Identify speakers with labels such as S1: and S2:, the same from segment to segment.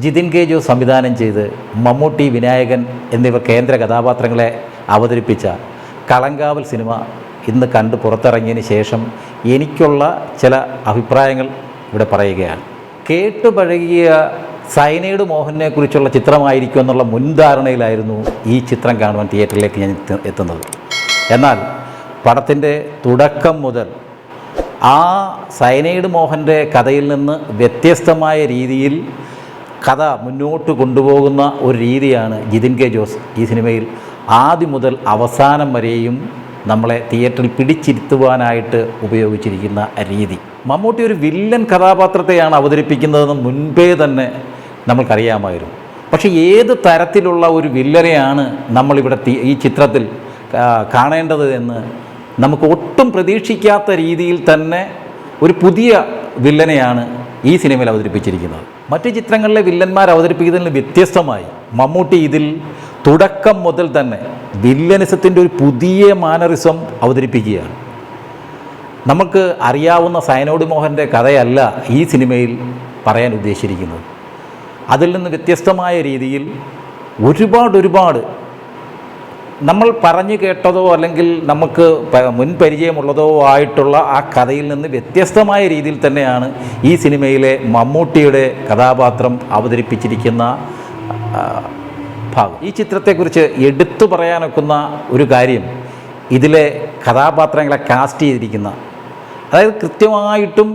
S1: Jithin K ജോ സംവിധാനം ചെയ്ത് മമ്മൂട്ടി വിനായകൻ എന്നിവ കേന്ദ്ര കഥാപാത്രങ്ങളെ അവതരിപ്പിച്ച കളങ്കാവൽ സിനിമ ഇന്ന് കണ്ട് പുറത്തിറങ്ങിയതിന് ശേഷം എനിക്കുള്ള ചില അഭിപ്രായങ്ങൾ ഇവിടെ പറയുകയാണ്. കേട്ടുപഴകിയ സൈനൈഡ് മോഹനെക്കുറിച്ചുള്ള ചിത്രമായിരിക്കും എന്നുള്ള മുൻധാരണയിലായിരുന്നു ഈ ചിത്രം കാണുവാൻ തിയേറ്ററിലേക്ക് ഞാൻ എത്തി- എത്തുന്നത്. എന്നാൽ പടത്തിന്റെ തുടക്കം മുതൽ ആ സൈനൈഡ് മോഹന്റെ കഥയിൽ നിന്ന് വ്യത്യസ്തമായ രീതിയിൽ കഥ മുന്നോട്ട് കൊണ്ടുപോകുന്ന ഒരു രീതിയാണ് ജിതിൻ കെ ജോസ് ഈ സിനിമയിൽ. ആദ്യം മുതൽ അവസാനം വരെയും നമ്മളെ തിയേറ്ററിൽ പിടിച്ചിരുത്തുവാനായിട്ട് ഉപയോഗിച്ചിരിക്കുന്ന രീതി. മമ്മൂട്ടി ഒരു വില്ലൻ കഥാപാത്രത്തെയാണ് അവതരിപ്പിക്കുന്നതെന്ന് മുൻപേ തന്നെ നമ്മൾക്കറിയാമായിരുന്നു. പക്ഷേ ഏത് തരത്തിലുള്ള ഒരു വില്ലനെയാണ് നമ്മളിവിടെ ഈ ചിത്രത്തിൽ കാണേണ്ടത് എന്ന് നമുക്ക് ഒട്ടും പ്രതീക്ഷിക്കാത്ത രീതിയിൽ തന്നെ ഒരു പുതിയ വില്ലനെയാണ് ഈ സിനിമയിൽ അവതരിപ്പിച്ചിരിക്കുന്നത്. മറ്റു ചിത്രങ്ങളിലെ വില്ലന്മാർ അവതരിപ്പിക്കുന്നതിൽ വ്യത്യസ്തമായി മമ്മൂട്ടി ഇതിൽ തുടക്കം മുതൽ തന്നെ വില്ലനിസത്തിന്റെ ഒരു പുതിയ മാനറിസം അവതരിപ്പിക്കുകയാണ്. നമുക്ക് അറിയാവുന്ന സയനോട് മോഹന്റെ കഥയല്ല ഈ സിനിമയിൽ പറയാൻ ഉദ്ദേശിച്ചിരിക്കുന്നത്. അതിൽ നിന്ന് വ്യത്യസ്തമായ രീതിയിൽ ഒരുപാട് ഒരുപാട് നമ്മൾ പറഞ്ഞു കേട്ടതോ അല്ലെങ്കിൽ നമുക്ക് മുൻപരിചയമുള്ളതോ മുൻ പരിചയമുള്ളതോ ആയിട്ടുള്ള ആ കഥയിൽ നിന്ന് വ്യത്യസ്തമായ രീതിയിൽ തന്നെയാണ് ഈ സിനിമയിലെ മമ്മൂട്ടിയുടെ കഥാപാത്രം അവതരിപ്പിച്ചിരിക്കുന്ന ഭാഗം. ഈ ചിത്രത്തെക്കുറിച്ച് എടുത്തു പറയാനൊക്കുന്ന ഒരു കാര്യം ഇതിലെ കഥാപാത്രങ്ങളെ കാസ്റ്റ് ചെയ്തിരിക്കുന്ന. അതായത് കൃത്യമായിട്ടും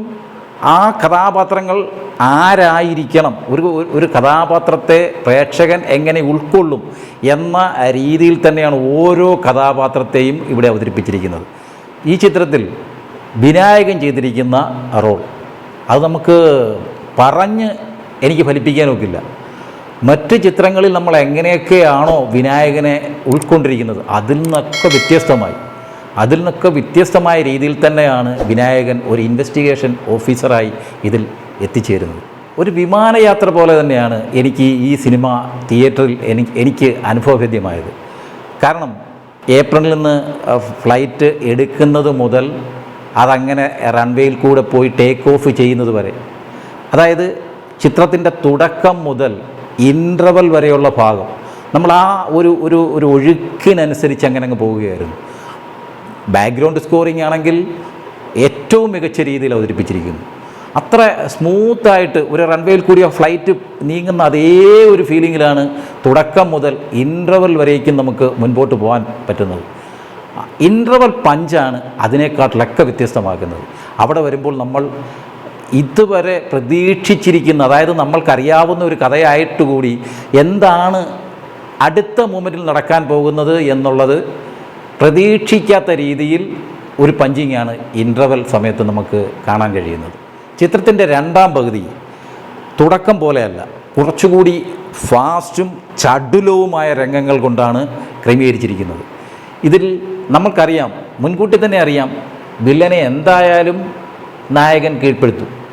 S1: ആ കഥാപാത്രങ്ങൾ ആരായിരിക്കണം? ഒരു ഒരു- കഥാപാത്രത്തെ പ്രേക്ഷകൻ എങ്ങനെ ഉൾക്കൊള്ളും എന്ന രീതിയിൽ തന്നെയാണ് ഓരോ കഥാപാത്രത്തെയും ഇവിടെ അവതരിപ്പിച്ചിരിക്കുന്നത്. ഈ ചിത്രത്തിൽ വിനായകൻ ചെയ്തിരിക്കുന്ന റോൾ. അത് നമുക്ക് പറഞ്ഞ് എനിക്ക് ഫലിപ്പിക്കാനൊക്കില്ല. മറ്റ് ചിത്രങ്ങളിൽ നമ്മൾ എങ്ങനെയൊക്കെയാണോ വിനായകനെ ഉൾക്കൊണ്ടിരിക്കുന്നത് അതിൽ നിന്നൊക്കെ വ്യത്യസ്തമായി. അതിൽ നിന്നൊക്കെ വ്യത്യസ്തമായ രീതിയിൽ തന്നെയാണ് വിനായകൻ ഒരു ഇൻവെസ്റ്റിഗേഷൻ ഓഫീസറായി ഇതിൽ എത്തിച്ചേരുന്നത്. ഒരു വിമാനയാത്ര പോലെ തന്നെയാണ് എനിക്ക് ഈ സിനിമ തിയേറ്ററിൽ എനിക്ക് എനിക്ക് അനുഭവഭേദ്യമായത്. കാരണം ഏപ്രിലിൽ നിന്ന് ഫ്ലൈറ്റ് എടുക്കുന്നത് മുതൽ അതങ്ങനെ റൺവേയിൽ കൂടെ പോയി ടേക്ക് ഓഫ് ചെയ്യുന്നത് വരെ. അതായത് ചിത്രത്തിന്റെ തുടക്കം മുതൽ ഇന്റർവൽ വരെയുള്ള ഭാഗം. നമ്മൾ ആ ഒരു ഒരു ഒരു ഒഴുക്കിനനുസരിച്ച് അങ്ങനെ അങ്ങ് പോവുകയായിരുന്നു. ബാക്ക്ഗ്രൗണ്ട് സ്കോറിംഗ് ആണെങ്കിൽ ഏറ്റവും മികച്ച രീതിയിൽ അവതരിപ്പിച്ചിരിക്കുന്നു. അത്ര സ്മൂത്തായിട്ട് ഒരു റൺവേയിൽ കൂടിയ ഫ്ലൈറ്റ് നീങ്ങുന്ന അതേ ഒരു ഫീലിങ്ങിലാണ് തുടക്കം മുതൽ ഇന്റർവൽ വരേക്കും നമുക്ക് മുൻപോട്ട് പോകാൻ പറ്റുന്നത്. ഇന്റർവൽ പഞ്ചാണ് അതിനേക്കാട്ടിലൊക്കെ വ്യത്യസ്തമാക്കുന്നത് അവിടെ വരുമ്പോൾ നമ്മൾ ഇതുവരെ പ്രതീക്ഷിച്ചിരിക്കുന്ന അതായത് നമ്മൾക്കറിയാവുന്ന ഒരു കഥയായിട്ട് കൂടി എന്താണ് അടുത്ത മൂമെന്റിൽ നടക്കാൻ പോകുന്നത് എന്നുള്ളത് പ്രതീക്ഷിക്കാത്ത രീതിയിൽ ഒരു പഞ്ചിങ്ങാണ് ഇന്റർവൽ സമയത്ത് നമുക്ക് കാണാൻ കഴിയുന്നത്. ചിത്രത്തിന്റെ രണ്ടാം പകുതി തുടക്കം പോലെയല്ല. കുറച്ചുകൂടി ഫാസ്റ്റും ചടുലവുമായ രംഗങ്ങൾ കൊണ്ടാണ് ക്രമീകരിച്ചിരിക്കുന്നത്. ഇതിൽ നമ്മൾക്കറിയാം മുൻകൂട്ടി തന്നെ അറിയാം വില്ലനെ എന്തായാലും നായകൻ കീഴ്പ്പെടുത്തും.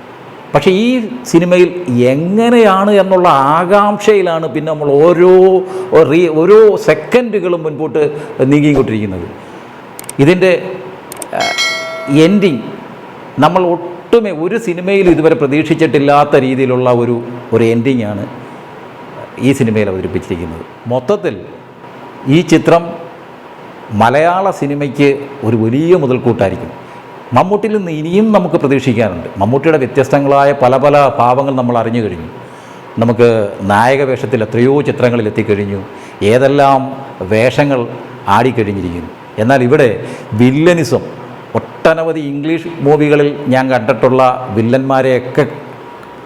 S1: പക്ഷേ ഈ സിനിമയിൽ എങ്ങനെയാണ് എന്നുള്ള ആകാംക്ഷയിലാണ് പിന്നെ നമ്മൾ ഓരോ റീ ഓരോ സെക്കൻഡുകളും മുൻപോട്ട് നീങ്ങിക്കൊണ്ടിരിക്കുന്നത്. ഇതിന്റെ എൻഡിങ് നമ്മൾ ഒട്ടുമേ ഒരു സിനിമയിൽ ഇതുവരെ പ്രതീക്ഷിച്ചിട്ടില്ലാത്ത രീതിയിലുള്ള ഒരു ഒരു എൻഡിങ് ആണ് ഈ സിനിമയിൽ അവതരിപ്പിച്ചിരിക്കുന്നത്. മൊത്തത്തിൽ ഈ ചിത്രം മലയാള സിനിമയ്ക്ക് ഒരു വലിയ മുതൽക്കൂട്ടായിരിക്കും. മമ്മൂട്ടിയിൽ നിന്ന് ഇനിയും നമുക്ക് പ്രതീക്ഷിക്കാനുണ്ട്. മമ്മൂട്ടിയുടെ വ്യത്യസ്തങ്ങളായ പല പല ഭാവങ്ങൾ നമ്മൾ അറിഞ്ഞു കഴിഞ്ഞു. നമുക്ക് നായക വേഷത്തിൽ എത്രയോ ചിത്രങ്ങളിൽ എത്തിക്കഴിഞ്ഞു. ഏതെല്ലാം വേഷങ്ങൾ ആടിക്കഴിഞ്ഞിരിക്കുന്നു. എന്നാൽ ഇവിടെ വില്ലനിസം ഒട്ടനവധി ഇംഗ്ലീഷ് മൂവികളിൽ ഞാൻ കണ്ടിട്ടുള്ള വില്ലന്മാരെയൊക്കെ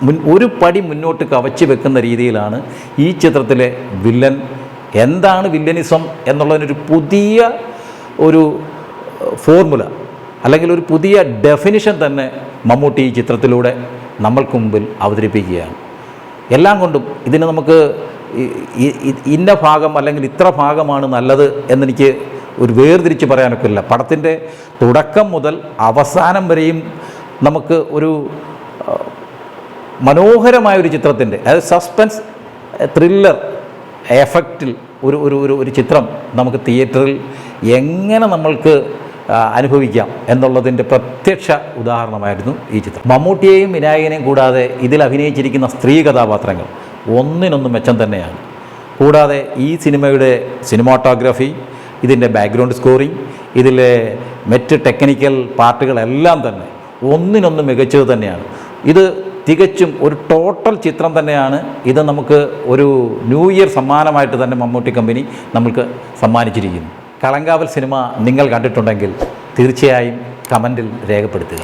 S1: മുൻ ഒരു പടി മുന്നോട്ട് കവച്ച് വെക്കുന്ന രീതിയിലാണ് ഈ ചിത്രത്തിലെ വില്ലൻ. എന്താണ് വില്ലനിസം എന്നുള്ളതിനൊരു പുതിയ ഒരു ഫോർമുല അല്ലെങ്കിൽ ഒരു പുതിയ ഡെഫിനിഷൻ തന്നെ മമ്മൂട്ടി ഈ ചിത്രത്തിലൂടെ നമ്മൾക്ക് മുമ്പിൽ അവതരിപ്പിക്കുകയാണ്. എല്ലാം കൊണ്ടും ഇതിന് നമുക്ക് ഇന്ന ഭാഗം അല്ലെങ്കിൽ ഇത്ര ഭാഗമാണ് നല്ലത് എന്നെനിക്ക് ഒരു വേർതിരിച്ച് പറയാനൊക്കെ ഇല്ല. പടത്തിന്റെ തുടക്കം മുതൽ അവസാനം വരെയും നമുക്ക് ഒരു മനോഹരമായ ഒരു ചിത്രത്തിന്റെ അതായത് സസ്പെൻസ് ത്രില്ലർ എഫക്റ്റിൽ ഒരു ഒരു ഒരു ചിത്രം നമുക്ക് തിയേറ്ററിൽ എങ്ങനെ നമ്മൾക്ക് അനുഭവിക്കാം എന്നുള്ളതിന്റെ പ്രത്യക്ഷ ഉദാഹരണമായിരുന്നു ഈ ചിത്രം. മമ്മൂട്ടിയെയും വിനായകനെയും കൂടാതെ ഇതിൽ അഭിനയിച്ചിരിക്കുന്ന സ്ത്രീ കഥാപാത്രങ്ങൾ ഒന്നിനൊന്നും മെച്ചം തന്നെയാണ്. കൂടാതെ ഈ സിനിമയുടെ സിനിമാട്ടോഗ്രാഫി ഇതിന്റെ ബാക്ക്ഗ്രൗണ്ട് സ്കോറിങ് ഇതിലെ മറ്റ് ടെക്നിക്കൽ പാർട്ടുകളെല്ലാം തന്നെ ഒന്നിനൊന്ന് മികച്ചത് തന്നെയാണ്. ഇത് തികച്ചും ഒരു ടോട്ടൽ ചിത്രം തന്നെയാണ്. ഇത് നമുക്ക് ഒരു ന്യൂ ഇയർ സമ്മാനമായിട്ട് തന്നെ മമ്മൂട്ടി കമ്പനി നമുക്ക് സമ്മാനിച്ചിരിക്കുന്നു. കളങ്കാവൽ സിനിമ നിങ്ങൾ കണ്ടിട്ടുണ്ടെങ്കിൽ തീർച്ചയായും കമന്റിൽ രേഖപ്പെടുത്തുക.